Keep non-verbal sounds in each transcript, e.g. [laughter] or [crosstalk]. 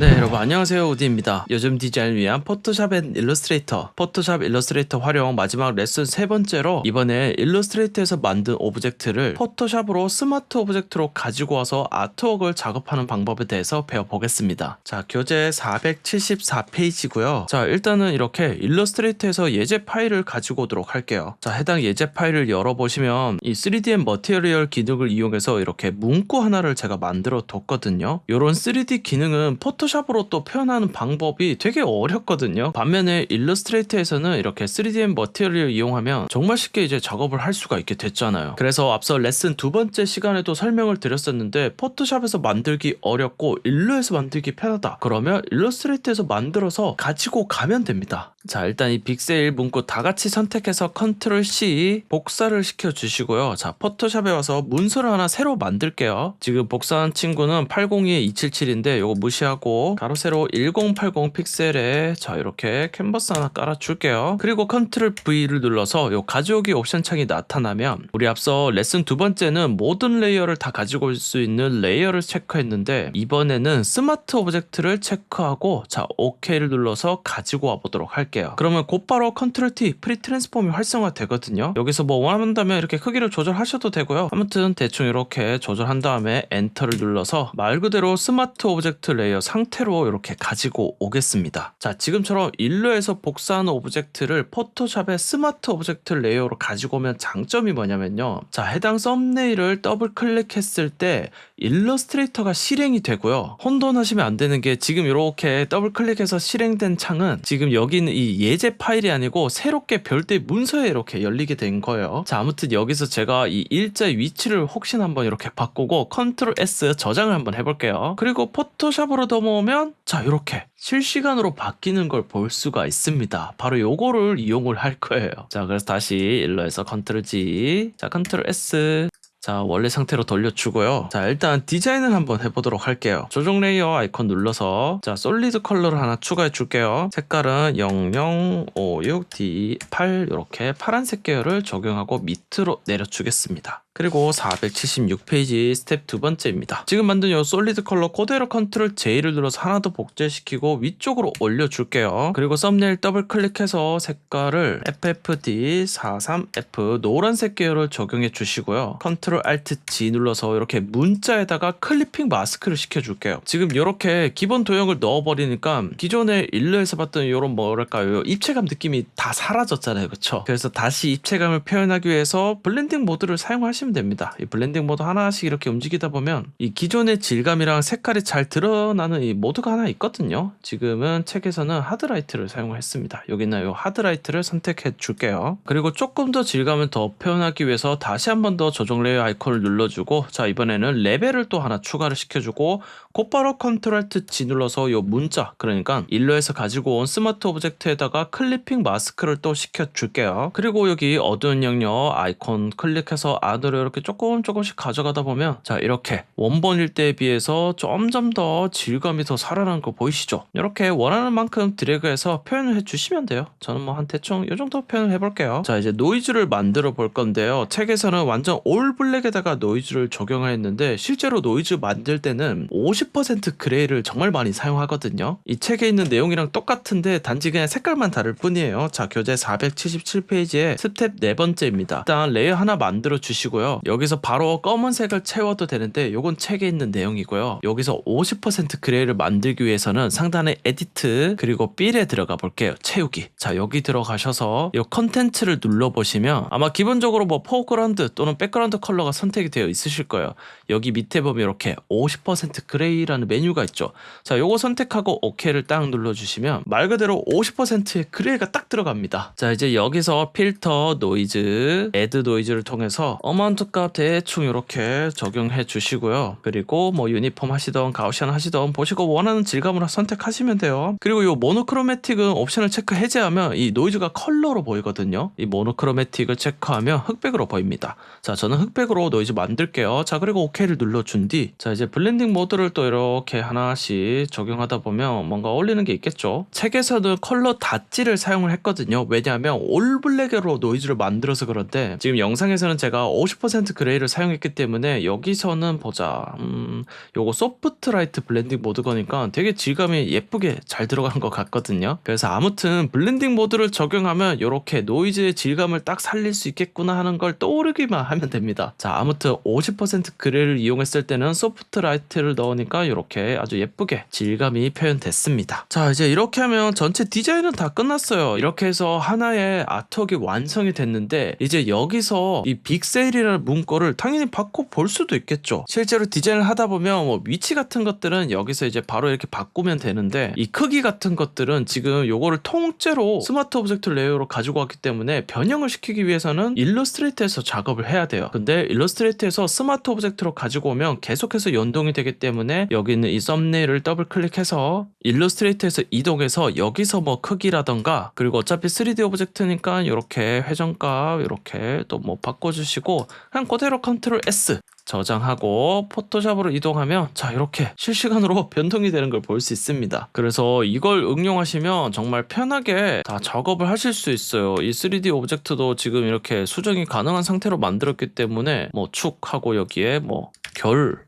네 여러분 안녕하세요. 우디입니다. 요즘 디자인을 위한 포토샵 앤 일러스트레이터. 포토샵 일러스트레이터 활용 마지막 레슨 세 번째로 이번에 일러스트레이터에서 만든 오브젝트를 포토샵으로 스마트 오브젝트로 가지고 와서 아트웍을 작업하는 방법에 대해서 배워보겠습니다. 자 교재 474페이지고요. 자 일단은 이렇게 일러스트레이터에서 예제 파일을 가지고 오도록 할게요. 자 해당 예제 파일을 열어보시면 이 3DM 머티리얼 기능을 이용해서 이렇게 문구 하나를 제가 만들어 뒀거든요. 요런 3D 기능은 포토 샵으로 또 표현하는 방법이 되게 어렵거든요. 반면에 일러스트레이터에서는 이렇게 3DM 머티리얼을 이용하면 정말 쉽게 이제 작업을 할 수가 있게 됐잖아요. 그래서 앞서 레슨 두 번째 시간에도 설명을 드렸었는데 포토샵에서 만들기 어렵고 일러에서 만들기 편하다. 그러면 일러스트레이터에서 만들어서 가지고 가면 됩니다. 자 일단 이 빅세일 문구 다 같이 선택해서 컨트롤 C 복사를 시켜 주시고요. 자 포토샵에 와서 문서를 하나 새로 만들게요. 지금 복사한 친구는 802에 277인데 요거 무시하고 가로 세로 1080 픽셀에 자 이렇게 캔버스 하나 깔아 줄게요. 그리고 컨트롤 V를 눌러서 요 가져오기 옵션 창이 나타나면 우리 앞서 레슨 두 번째는 모든 레이어를 다 가지고 올 수 있는 레이어를 체크했는데 이번에는 스마트 오브젝트를 체크하고 자 OK를 눌러서 가지고 와 보도록 할게요. 그러면 곧바로 컨트롤 T 프리 트랜스폼이 활성화 되거든요. 여기서 뭐 원한다면 이렇게 크기를 조절하셔도 되고요. 아무튼 대충 이렇게 조절한 다음에 엔터를 눌러서 말 그대로 스마트 오브젝트 레이어 상태로 이렇게 가지고 오겠습니다. 자 지금처럼 일러에서 복사한 오브젝트를 포토샵의 스마트 오브젝트 레이어로 가지고 오면 장점이 뭐냐면요. 자 해당 썸네일을 더블 클릭했을 때 일러스트레이터가 실행이 되고요. 혼돈하시면 안 되는 게 지금 이렇게 더블 클릭해서 실행된 창은 지금 여기는 이 예제 파일이 아니고 새롭게 별도의 문서에 이렇게 열리게 된 거예요. 자 아무튼 여기서 제가 이 일자의 위치를 혹시나 한번 이렇게 바꾸고 컨트롤 S 저장을 한번 해볼게요. 그리고 포토샵으로 넘어오면 자 이렇게 실시간으로 바뀌는 걸 볼 수가 있습니다. 바로 요거를 이용을 할 거예요. 자 그래서 다시 일러에서 컨트롤 G 자 컨트롤 S 자 원래 상태로 돌려주고요. 자 일단 디자인을 한번 해보도록 할게요. 조정 레이어 아이콘 눌러서 자 솔리드 컬러를 하나 추가해 줄게요. 색깔은 0056D8 이렇게 파란색 계열을 적용하고 밑으로 내려 주겠습니다 그리고 476페이지 스텝 두 번째입니다. 지금 만든 이 솔리드 컬러 그대로 컨트롤 J를 눌러서 하나 더 복제시키고 위쪽으로 올려줄게요. 그리고 썸네일 더블 클릭해서 색깔을 FFD43F 노란색 계열을 적용해 주시고요. 컨트롤 Alt G 눌러서 이렇게 문자에다가 클리핑 마스크를 시켜줄게요. 지금 이렇게 기본 도형을 넣어버리니까 기존에 일러에서 봤던 이런 뭐랄까요 입체감 느낌이 다 사라졌잖아요. 그쵸? 그래서 다시 입체감을 표현하기 위해서 블렌딩 모드를 사용하시면 됩니다. 이 블렌딩 모드 하나씩 이렇게 움직이다 보면 이 기존의 질감이랑 색깔이 잘 드러나는 이 모드가 하나 있거든요. 지금은 책에서는 하드라이트를 사용했습니다. 여기는 이 하드라이트를 선택해 줄게요. 그리고 조금 더 질감을 더 표현하기 위해서 다시 한 번 더 조정 레이어 아이콘을 눌러주고 자 이번에는 레벨을 또 하나 추가를 시켜주고 곧바로 컨트롤 Alt G 눌러서 이 문자 그러니까 일러에서 가지고 온 스마트 오브젝트에다가 클리핑 마스크를 또 시켜줄게요. 그리고 여기 어두운 영역 아이콘 클릭해서 안으로 이렇게 조금 조금씩 가져가다 보면 자 이렇게 원본일 때에 비해서 점점 더 질감이 더 살아나는 거 보이시죠? 이렇게 원하는 만큼 드래그해서 표현을 해주시면 돼요. 저는 뭐 한 대충 이 정도 표현을 해볼게요. 자 이제 노이즈를 만들어 볼 건데요. 책에서는 완전 올 블랙에다가 노이즈를 적용을 했는데 실제로 노이즈 만들 때는 50% 그레이를 정말 많이 사용하거든요. 이 책에 있는 내용이랑 똑같은데 단지 그냥 색깔만 다를 뿐이에요. 자 교재 477페이지에 스텝 네 번째입니다. 일단 레이어 하나 만들어 주시고 요. 여기서 바로 검은색을 채워도 되는데 요건 책에 있는 내용이고요. 여기서 50% 그레이를 만들기 위해서는 상단에 에디트 그리고 빌에 들어가 볼게요. 채우기. 자 여기 들어가셔서 이 컨텐츠를 눌러 보시면 아마 기본적으로 뭐 포그라운드 또는 백그라운드 컬러가 선택이 되어 있으실 거예요. 여기 밑에 보면 이렇게 50% 그레이라는 메뉴가 있죠. 자 요거 선택하고 OK를 딱 눌러 주시면 말 그대로 50%의 그레이가 딱 들어갑니다. 자 이제 여기서 필터 노이즈 애드 노이즈를 통해서 어마 운트 값 대충 이렇게 적용해 주시고요. 그리고 뭐 유니폼 하시던 가우시안 하시던 보시고 원하는 질감으로 선택하시면 돼요. 그리고 이 모노크로매틱은 옵션을 체크 해제하면 이 노이즈가 컬러로 보이거든요. 이 모노크로매틱을 체크하면 흑백으로 보입니다. 자 저는 흑백을 올블랙으로 노이즈 만들게요. 자 그리고 OK를 눌러준 뒤 자 이제 블렌딩 모드를 또 이렇게 하나씩 적용하다 보면 뭔가 어울리는 게 있겠죠. 책에서는 컬러 닷지를 사용을 했거든요. 왜냐하면 올블랙으로 노이즈를 만들어서 그런데 지금 영상에서는 제가 50% 그레이를 사용했기 때문에 여기서는 보자. 음, 요거 소프트 라이트 블렌딩 모드 거니까 되게 질감이 예쁘게 잘 들어간 것 같거든요. 그래서 아무튼 블렌딩 모드를 적용하면 이렇게 노이즈의 질감을 딱 살릴 수 있겠구나 하는 걸 떠오르기만 하면 됩니다. 자, 아무튼 50% 그레이를 이용했을 때는 소프트 라이트를 넣으니까 이렇게 아주 예쁘게 질감이 표현됐습니다. 자, 이제 이렇게 하면 전체 디자인은 다 끝났어요. 이렇게 해서 하나의 아트웍이 완성이 됐는데 이제 여기서 이 빅세일이라는 문구를 당연히 바꿔 볼 수도 있겠죠. 실제로 디자인을 하다 보면 뭐 위치 같은 것들은 여기서 이제 바로 이렇게 바꾸면 되는데 이 크기 같은 것들은 지금 요거를 통째로 스마트 오브젝트 레이어로 가지고 왔기 때문에 변형을 시키기 위해서는 일러스트레이트에서 작업을 해야 돼요. 근데 일러스트레이트에서 스마트 오브젝트로 가지고 오면 계속해서 연동이 되기 때문에 여기 있는 이 썸네일을 더블 클릭해서 일러스트레이트에서 이동해서 여기서 뭐 크기라던가 그리고 어차피 3D 오브젝트니까 이렇게 회전값 이렇게 또 뭐 바꿔주시고 그냥 그대로 컨트롤 S 저장하고 포토샵으로 이동하면 자 이렇게 실시간으로 [laughs] 변동이 되는 걸 볼 수 있습니다. 그래서 이걸 응용하시면 정말 편하게 다 작업을 하실 수 있어요. 이 3D 오브젝트도 지금 이렇게 수정이 가능한 상태로 만들었기 때문에 뭐 축하고 여기에 뭐 결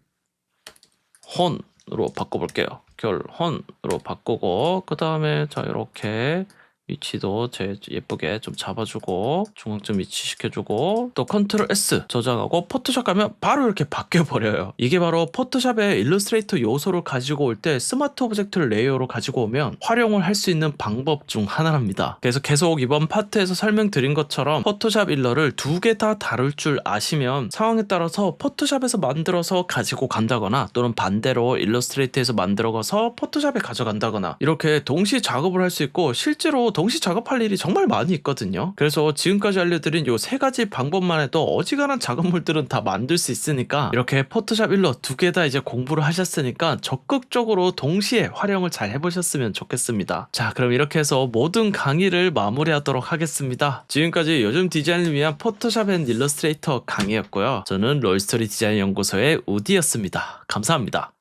헌으로 바꿔볼게요. 결 헌으로 바꾸고 그 다음에 자 이렇게 위치도 제 예쁘게 좀 잡아주고 중앙점 위치 시켜주고 또 컨트롤 S 저장하고 포토샵 가면 바로 이렇게 바뀌어 버려요. 이게 바로 포토샵의 일러스트레이터 요소를 가지고 올 때 스마트 오브젝트를 레이어로 가지고 오면 활용을 할 수 있는 방법 중 하나랍니다. 그래서 계속 이번 파트에서 설명드린 것처럼 포토샵 일러를 두 개 다 다룰 줄 아시면 상황에 따라서 포토샵에서 만들어서 가지고 간다거나 또는 반대로 일러스트레이트에서 만들어가서 포토샵에 가져간다거나 이렇게 동시 작업을 할 수 있고 실제로 동시 작업할 일이 정말 많이 있거든요. 그래서 지금까지 알려드린 요 세 가지 방법만 해도 어지간한 작업물들은 다 만들 수 있으니까 이렇게 포토샵 일러 두개 다 이제 공부를 하셨으니까 적극적으로 동시에 활용을 잘 해보셨으면 좋겠습니다. 자, 그럼 이렇게 해서 모든 강의를 마무리하도록 하겠습니다. 지금까지 요즘 디자인을 위한 포토샵 앤 일러스트레이터 강의였고요. 저는 롤스토리 디자인 연구소의 우디였습니다. 감사합니다.